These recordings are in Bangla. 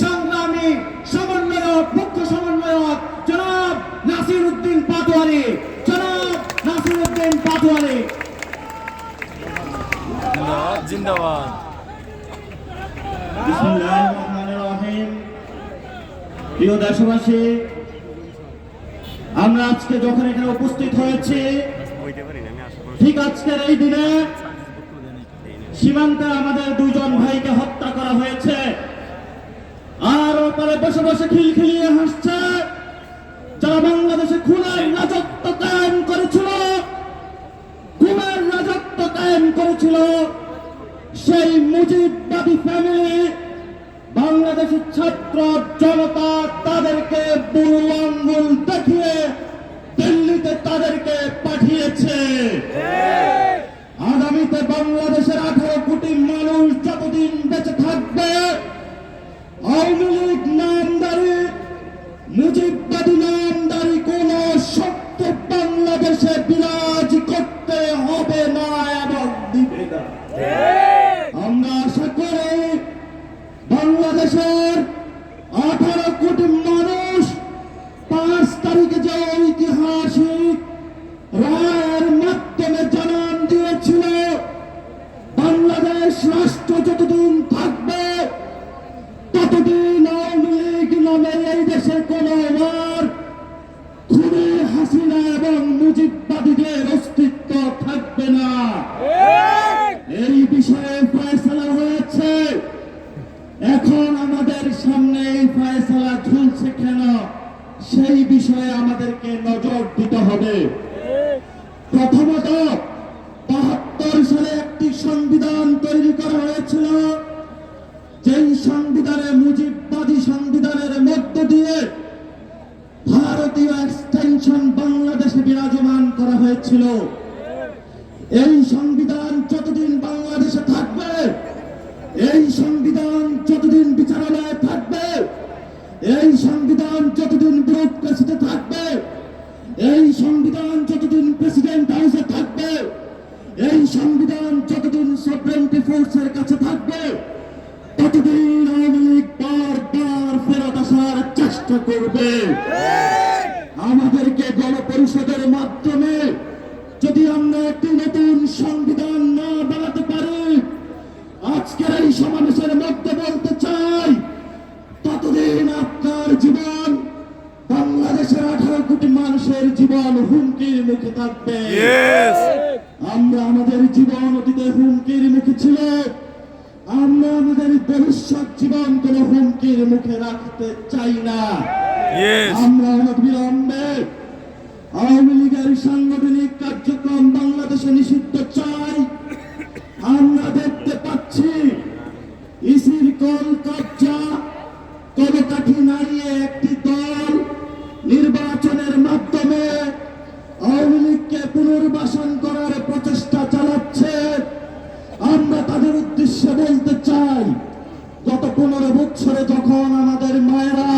সংগ্রামী সমন্বয়ক মুখ্য সমন্বয়ক জনাব নাসির উদ্দিন পাটোয়ারি। জনাব নাসির উদ্দিন পাটোয়ারি। জিন্দাবাদ জিন্দাবাদ। বিসমিল্লাহির রহমানির রহিম। প্রিয় দেশবাসী আমরা আজকে যখন এখানে উপস্থিত হয়েছি বইতে পারি না আমি আশা করি ঠিক আজকের এই দিনে সীমান্তে আমাদের দুজন ভাইকে হত্যা করা হয়েছে। বসে বসে খিলখিলিয়ে হাসছে। যারা বাংলাদেশে খুনের রাজত্ব কায়েম করেছিল খুনের রাজত্ব কায়েম করেছিল সেই মুজিববাদী ফ্যামিলি বাংলাদেশের ছাত্র জনতা তাদেরকে বুড়ো আঙ্গুল দেখিয়ে দিল্লিতে তাদেরকে পাঠিয়েছে। আগামীতে বাংলাদেশের আঠারো বাংলাদেশ রাষ্ট্র যতদিন থাকবে, ততদিন আওয়ামী লীগ নামে এই দেশে কোন আর খুনে হাসিনা এবং মুজিববাদীদের অস্তিত্ব থাকবে না। এই বিষয়ে ফয়সলা হয়েছে। এখন আমাদের সামনে এই ফয়সালা ঝুলছে কেন? সেই বিষয়ে আমাদেরকে নজর দিতে হবে। প্রথমত সংবিধান তৈরি করা হয়েছিল, যেই সংবিধানে মুজিববাদী সংবিধানের মধ্য দিয়ে ভারতীয় এক্সটেনশন বাংলাদেশে বিরাজমান করা হয়েছিল। এই সংবিধান সংবিধান যতদিন সভরেন্টি ফোর্সের কাছে থাকবে, ততদিন আওয়ামী লীগ বারবার ফেরত আসার চেষ্টা করবে। আমাদেরকে গণপরিষদের মাধ্যমে যদি আমরা একটি নতুন সংবিধান না বানাতে পারি, আজকের এই সমাবেশের মধ্যে বলতে চাই, ততদিন আপনার জীবন, বাংলাদেশের আঠারো কোটি মানুষের জীবন হুমকির মুখে থাকবে। আমরা আমাদের জীবন অতীতে হুমকির মুখে ছিল। আমরা আমাদের ভবিষ্যৎ জীবন কোন হুমকির মুখে রাখতে চাই না। আমরা আমাদের বিলম্বে আওয়ামী লীগের পুনর্বাসন করার প্রচেষ্টা চালাচ্ছে। আমরা তাদের উদ্দেশ্যে বলতে চাই, গত পনেরো বছরে যখন আমাদের মায়েরা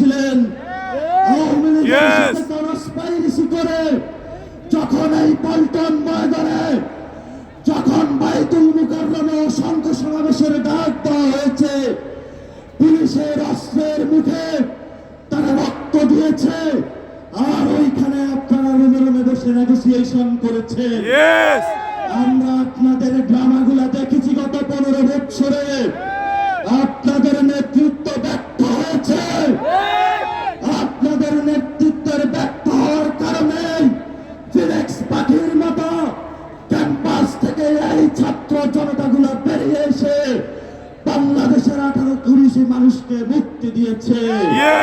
মত্ত ছিলেন আওয়ামী লীগের Yes! সাথে কনস্পাইরেসি করে যখন এই পল্টন ময়দানে যখন বাইতুল মুকাররমে অসংখ্য সমাবেশের ডাক দেওয়া হয়েছে পুলিশের অস্ত্রের মুখে তারা রক্ত দিয়েছে আর ওইখানে আপনারা রুমে রুমে বসে নেগোসিয়েশন করেছে আমরা আপনাদের ড্রামাগুলা দেখেছি গত পনেরো বছরে। ছাত্র জনতাগুলো বেরিয়ে এসে বাংলাদেশের আঠারো কুড়ি মানুষকে মুক্তি দিয়েছে। বাংলাদেশের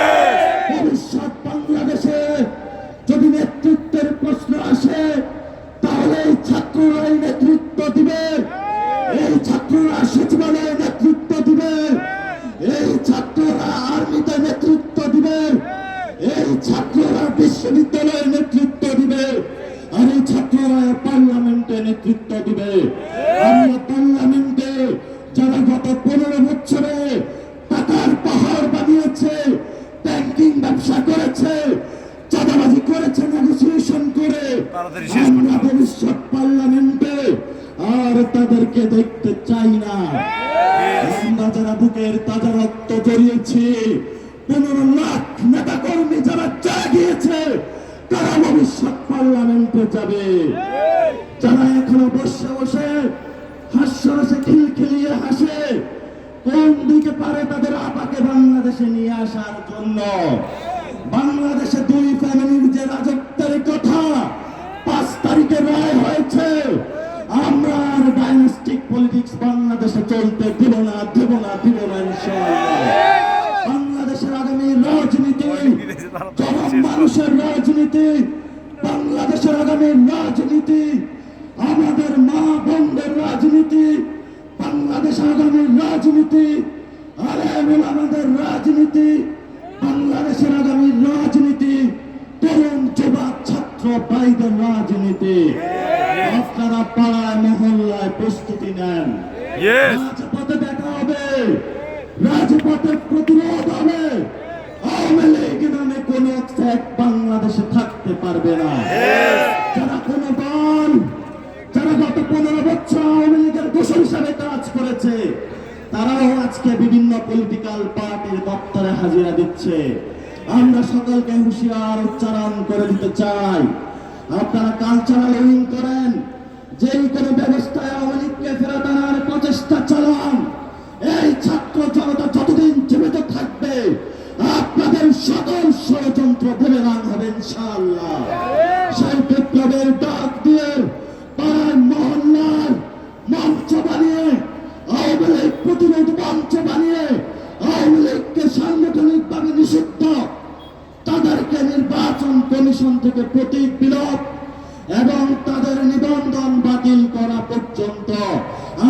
ভবিষ্যৎ বাংলাদেশে যদি নেতৃত্বের প্রশ্ন আসে তাহলে এই ছাত্ররাই নেতৃত্ব নেতৃত্ব দিবে। আমরা পার্লামেন্টে যারা গত পনেরো বছরে টাকার পাহাড় বানিয়েছে ব্যাংকিং ব্যবসা করেছে চাঁদাবাজি করেছে নেগোসিয়েশন করে আমরা ভবিষ্যৎ পার্লামেন্টে আর তাদেরকে দেখতে চাই না। আমরা যারা বুকের তাজা রক্ত জড়িয়েছি পনেরো লাখ নেতা কর্মী যারা জাগিয়েছে তারা ভবিষ্যৎ পার্লামেন্টে যাবে। এখনও বসে বসে, হাস্যরসে খিলখিলিয়ে হাসে। কোন দিকে পারে তাদের আপাকে বাংলাদেশে নিয়ে আসার জন্য? বাংলাদেশে দুই ফ্যামিলির যে রাজত্বের কথা, পাঁচ তারিখে রায় হয়েছে। আমরা আর ডাইনাস্টিক পলিটিক্স বাংলাদেশে চলতে দিব না দিব না দিব না বাংলাদেশের আগামী রাজনীতি মানুষের রাজনীতি, বাংলাদেশের আগামী রাজনীতি আমাদের মা বোনদের রাজনীতি বাংলাদেশ আগামী রাজনীতি আলেমুল আমাদের রাজনীতি বাংলাদেশের আগামী রাজনীতি তরুণ যুবক ছাত্র ভাইদের রাজনীতি। আপনারা পাড়ায় মহল্লায় প্রস্তুতি নেন। রাজপথে দেখা হবে। রাজপথে প্রতিরোধ হবে। আওয়ামী লীগ নামে কোন এক বাংলাদেশে থাকতে পারবে না। যারা কোন যারা গত পনেরো বছর আওয়ামী লীগের দোষর হিসাবে কাজ করেছে, তারাও আজকে বিভিন্ন পলিটিক্যাল পার্টির দপ্তরে হাজিরা দিচ্ছে। আমরা সকলকে হুঁশিয়ার, উচ্চারণ করে দিতে চাই। আপনারা কালচারাল উইং করেন, যেই কোনো ব্যবস্থায় আওয়ামী লীগকে ফেরত আনার প্রচেষ্টা চালান, এই ছাত্র জনতা যতদিন জীবিত থাকবে, আপনাদের সকল ষড়যন্ত্র বলেরান হবে ইনশাআল্লাহ। সেই বিপ্লবের ডাক দিয়ে কমিশন থেকে প্রতীক বিলোপ এবং তাদের নিবন্ধন বাতিল করা পর্যন্ত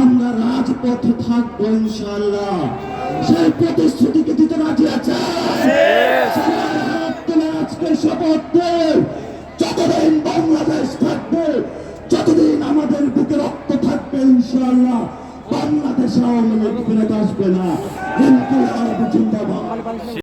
আমরা রাজপথে থাকব ইনশাল্লাহ সেই প্রতিশ্রুতিকে দিতে রাজি আছে। আজকে শপথ যতদিন বাংলাদেশ থাকবে, যতদিন আমাদের বুকে রক্ত থাকবে ইনশাল্লাহ বাংলাদেশ আওয়ামী লীগ ফেরত আসবে না। ইনকিলাব জিন্দাবাদ।